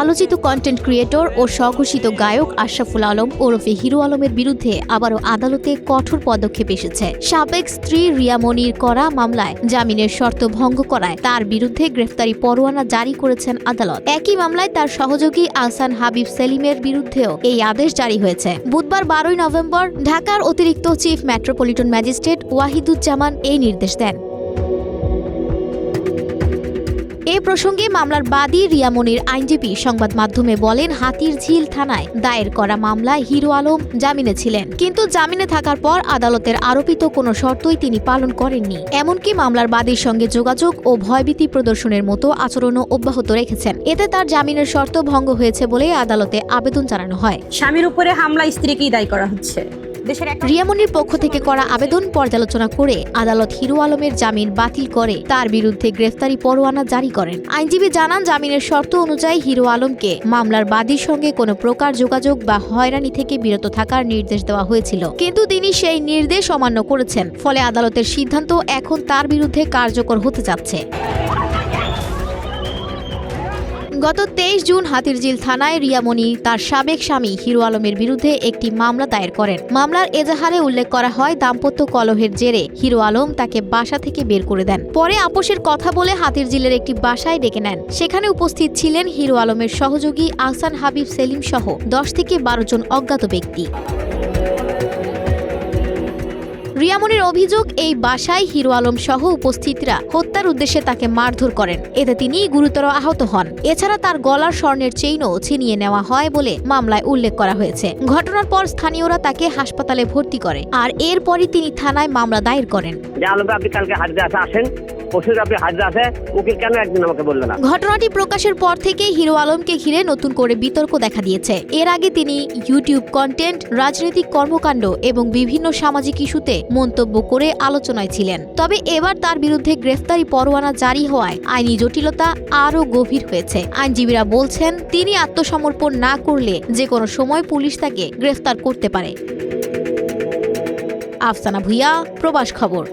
আলোচিত content creator ও স্বঘোষিত গায়ক আশরাফুল আলম ওরফে হিরো আলমের বিরুদ্ধে আবারও আদালতে কঠোর পদক্ষেপ এসেছে। সাবেক স্ত্রী রিয়া মনির করা মামলায় জামিনের শর্ত ভঙ্গ করায় তার বিরুদ্ধে গ্রেফতারি পরোয়ানা জারি করেছেন আদালত। একই মামলায় তার সহযোগী আহসান হাবিব সেলিমের বিরুদ্ধেও এই আদেশ জারি হয়েছে। বুধবার বারোই নভেম্বর ঢাকার অতিরিক্ত চিফ মেট্রোপলিটন ম্যাজিস্ট্রেট ওয়াহিদুজ্জামান এই নির্দেশ দেন। প্রসঙ্গে মামলার বাদী রিয়ামনির আইনজীবী সংবাদ মাধ্যমে বলেন, হাতির ঝিল থানায় দায়ের করা মামলায় হিরো আলম জামিনে ছিলেন। কিন্তু জামিনে থাকার পর আদালতের আরোপিত কোনো শর্তই তিনি পালন করেননি। এমনকি মামলার বাদীর সঙ্গে যোগাযোগ ও ভয়ভীতি প্রদর্শনের মতো আচরণও অব্যাহত রেখেছেন। এতে তার জামিনের শর্ত ভঙ্গ হয়েছে বলে আদালতে আবেদন জানানো হয়। স্বামীর উপরে হামলা স্ত্রীকেই দায়ী করা হচ্ছে। রিয়ামনির পক্ষ থেকে করা আবেদন পর্যালোচনা করে আদালত হিরো আলমের জামিন বাতিল করে, তার বিরুদ্ধে গ্রেফতারি পরোয়ানা জারি করেন। আইনজীবী জানান, জামিনের শর্ত অনুযায়ী হিরো আলমকে মামলার বাদীর সঙ্গে কোনো প্রকার যোগাযোগ বা হয়রানি থেকে বিরত থাকার নির্দেশ দেওয়া হয়েছিল। কিন্তু তিনি সেই নির্দেশ অমান্য করেছেন, ফলে আদালতের সিদ্ধান্ত এখন তার বিরুদ্ধে কার্যকর হতে যাচ্ছে। গত তেইশ জুন হাতিরঝিল থানায় রিয়ামণি, তার সাবেক স্বামী হিরো আলমের বিরুদ্ধে একটি মামলা দায়ের করেন। মামলার এজাহারে উল্লেখ করা হয়, দাম্পত্য কলহের জেরে হিরো আলম তাকে বাসা থেকে বের করে দেন। পরে আপোষের কথা বলে হাতিরঝিলের একটি বাসায় ডেকে নেন। সেখানে উপস্থিত ছিলেন হিরো আলমের সহযোগী আহসান হাবিব সেলিম সহ দশ থেকে বারো জন অজ্ঞাত ব্যক্তি। রিয়ামনির অভিযোগ, এই বাসায় হিরো আলম সহ উপস্থিতরা হত্যার উদ্দেশ্যে তাকে মারধর করেন। এতে তিনি গুরুতর আহত হন। এছাড়া তার গলার স্বর্ণের চেইনও ছিনিয়ে নেওয়া হয় বলে মামলায় উল্লেখ করা হয়েছে। ঘটনার পর স্থানীয়রা তাকে হাসপাতালে ভর্তি করে। আর এরপরই তিনি থানায় মামলা দায়ের করেন। ঘটনাটি প্রকাশের পর থেকে হিরো আলমকে ঘিরে নতুন করে বিতর্ক দেখা দিয়েছে। এর আগে তিনি ইউটিউব কন্টেন্ট রাজনৈতিক কর্মকাণ্ড এবং বিভিন্ন সামাজিক ইস্যুতে মন্তব্য করে আলোচনায় ছিলেন। তবে এবার তার বিরুদ্ধে গ্রেফতারি পরোয়ানা জারি হওয়ায় আইনি জটিলতা আরও গভীর হয়েছে। আইনজীবীরা বলছেন, তিনি আত্মসমর্পণ না করলে যে কোনো সময় পুলিশ তাকে গ্রেফতার করতে পারে। আফসানা ভুইয়া, প্রবাস খবর।